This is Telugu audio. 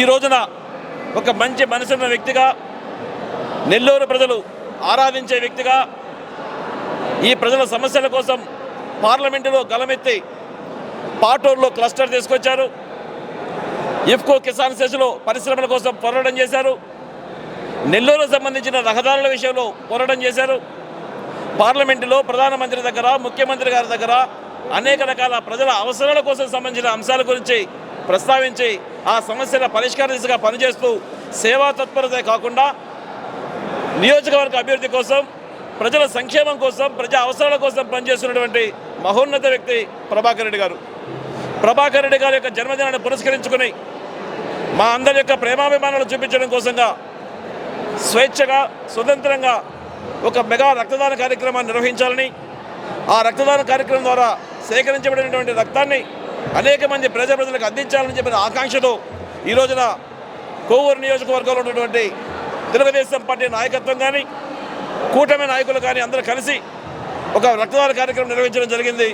ఈ రోజున ఒక మంచి మనసున్న వ్యక్తిగా నెల్లూరు ప్రజలు ఆరాధించే వ్యక్తిగా ఈ ప్రజల సమస్యల కోసం పార్లమెంటులో గలమెత్తి పాటూరులో క్లస్టర్ తీసుకొచ్చారు. ఇఫ్కో కిసాన్ సెస్లో పరిశ్రమల కోసం పోరాటం చేశారు. నెల్లూరు సంబంధించిన రహదారుల విషయంలో పోరాటం చేశారు. పార్లమెంటులో ప్రధానమంత్రి దగ్గర ముఖ్యమంత్రి గారి దగ్గర అనేక రకాల ప్రజల అవసరాల కోసం సంబంధించిన అంశాల గురించి ప్రస్తావించి ఆ సమస్యల పరిష్కార దిశగా పనిచేస్తూ సేవా తత్పరత కాకుండా నియోజకవర్గ అభివృద్ధి కోసం ప్రజల సంక్షేమం కోసం ప్రజా అవసరాల కోసం పనిచేస్తున్నటువంటి మహోన్నత వ్యక్తి ప్రభాకర్ రెడ్డి గారు. ప్రభాకర్ రెడ్డి గారి యొక్క జన్మదినాన్ని పురస్కరించుకుని మా అందరి యొక్క ప్రేమాభిమానాలు చూపించడం కోసంగా స్వేచ్ఛగా స్వతంత్రంగా ఒక మెగా రక్తదాన కార్యక్రమాన్ని నిర్వహించాలని ఆ రక్తదాన కార్యక్రమం ద్వారా సేకరించబడినటువంటి రక్తాన్ని అనేక మంది ప్రజా ప్రజలకు అందించాలని చెప్పిన ఆకాంక్షతో ఈ రోజున కోవూరు నియోజకవర్గంలో ఉన్నటువంటి తెలుగుదేశం పార్టీ నాయకత్వం కానీ కూటమి నాయకులు కానీ అందరూ కలిసి ఒక రక్తదాన కార్యక్రమం నిర్వహించడం జరిగింది.